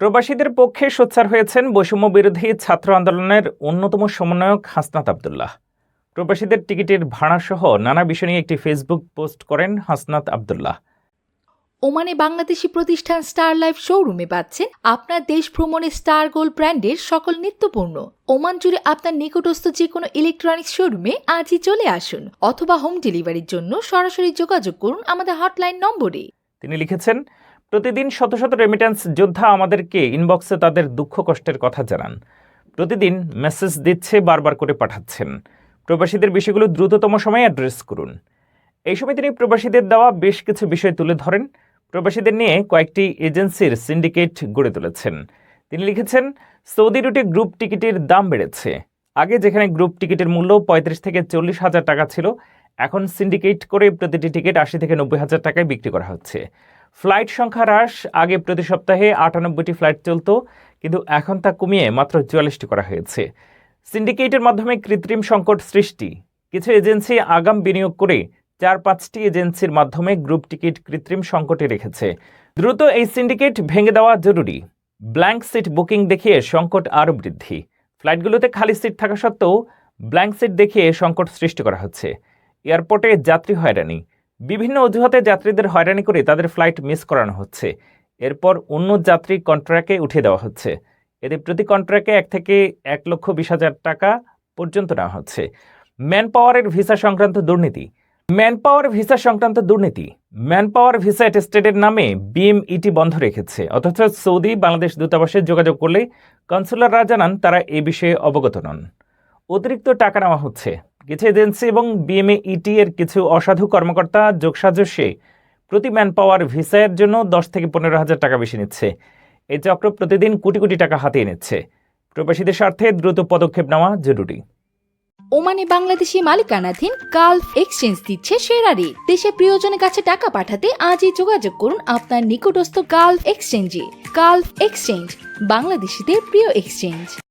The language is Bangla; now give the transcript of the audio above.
প্রবাসীদের পক্ষে সোচ্চার হয়েছেন বৈষম্য বিরোধী ছাত্র আন্দোলনের অন্যতম সমন্বয়ক হাসনাত আবদুল্লাহ। প্রবাসীদের টিকিটের ভাড়া সহ নানা বিষয় নিয়ে একটি ফেসবুক পোস্ট করেন হাসনাত আবদুল্লাহ। ওমানে বাংলাদেশি প্রতিষ্ঠান স্টার লাইফ শোরুমে পাচ্ছেন আপনার দেশ ভ্রমণে স্টার গোল্ড ব্র্যান্ডের সকল নিত্যপণ্য ওমান জুড়ে আপনার নিকটস্থ যে কোনো ইলেকট্রনিক্স শোরুমে আজই চলে আসুন অথবা হোম ডেলিভারির জন্য সরাসরি যোগাযোগ করুন আমাদের হটলাইন নম্বরে। তিনি লিখেছেন প্রতিদিন শত শত রেমিট্যান্স যোদ্ধা আমাদেরকে ইনবক্সে তাদের দুঃখ কষ্টের কথা জানান। প্রতিদিন মেসেজ দিচ্ছে, বারবার করে পাঠাচ্ছেন। প্রবাসীদের বিষয়গুলো দ্রুততম সময়ে অ্যাড্রেস করুন। এই সময় তিনি প্রবাসীদের দেওয়া বেশ কিছু বিষয় তুলে ধরেন। প্রবাসীদের নিয়ে কয়েকটি এজেন্সির সিন্ডিকেট গড়ে তুলেছেন। তিনি লিখেছেন, সৌদি রুটে গ্রুপ টিকিটের দাম বেড়েছে। আগে যেখানে গ্রুপ টিকিটের মূল্য পঁয়ত্রিশ থেকে চল্লিশ হাজার টাকা ছিল, এখন সিন্ডিকেট করে প্রতিটি টিকিট আশি থেকে নব্বই হাজার টাকায় বিক্রি করা হচ্ছে। ফ্লাইট সংখ্যা হ্রাস, আগে প্রতি সপ্তাহে আটানব্বইটি ফ্লাইট চলতো, কিন্তু এখন তা কমিয়ে মাত্র চুয়াল্লিশটি করা হয়েছে। সিন্ডিকেটের মাধ্যমে কৃত্রিম সংকট সৃষ্টি। কিছু এজেন্সি আগাম বিনিয়োগ করে চার পাঁচটি এজেন্সির মাধ্যমে গ্রুপ টিকিট কৃত্রিম সংকটে রেখেছে। দ্রুত এই সিন্ডিকেট ভেঙে দেওয়া জরুরি। ব্ল্যাঙ্ক সিট বুকিং দেখিয়ে সংকট আরও বৃদ্ধি। ফ্লাইটগুলোতে খালি সিট থাকা সত্ত্বেও ব্ল্যাঙ্ক সিট দেখিয়ে সংকট সৃষ্টি করা হচ্ছে। এয়ারপোর্টে যাত্রী হয়রানি। বিভিন্ন অজুহাতে যাত্রীদের হয়রানি করে তাদের ফ্লাইট মিস করানো হচ্ছে। এরপর অন্য যাত্রী কন্ট্রাক্টে উঠিয়ে দেওয়া হচ্ছে। এতে প্রতি কন্ট্রাক্টে এক থেকে এক লক্ষ বিশ হাজার টাকা পর্যন্ত নেওয়া হচ্ছে। ম্যান পাওয়ারের ভিসা সংক্রান্ত দুর্নীতি। ম্যান পাওয়ার ভিসা সংক্রান্ত দুর্নীতি। ম্যান পাওয়ার ভিসা অ্যাটেস্টেডের নামে বিএমইটি বন্ধ রেখেছে। অথচ সৌদি, বাংলাদেশ দূতাবাসে যোগাযোগ করলে কনসুলাররা জানান তারা এ বিষয়ে অবগত নন। অতিরিক্ত টাকা নেওয়া হচ্ছে। কিছু এজেন্সি এবং বিএমএইটি এর কিছু অসাধু কর্মকর্তা যোগসাজস্যে প্রতি ম্যান পাওয়ার ভিসার জন্য দশ থেকে পনেরো হাজার টাকা বেশি নিচ্ছে। এই চক্র প্রতিদিন কোটি কোটি টাকা হাতিয়ে নিচ্ছে। প্রবাসীদের স্বার্থে দ্রুত পদক্ষেপ নেওয়া জরুরি। ওমানে বাংলাদেশি মালিকানাধীন গালফ এক্সচেঞ্জ দিচ্ছে সেরা রেট দেশে প্রিয়জনের কাছে টাকা পাঠাতে আজই যোগাযোগ করুন আপনার নিকটস্থ গালফ এক্সচেঞ্জে। গালফ এক্সচেঞ্জ, বাংলাদেশিদের প্রিয় এক্সচেঞ্জ।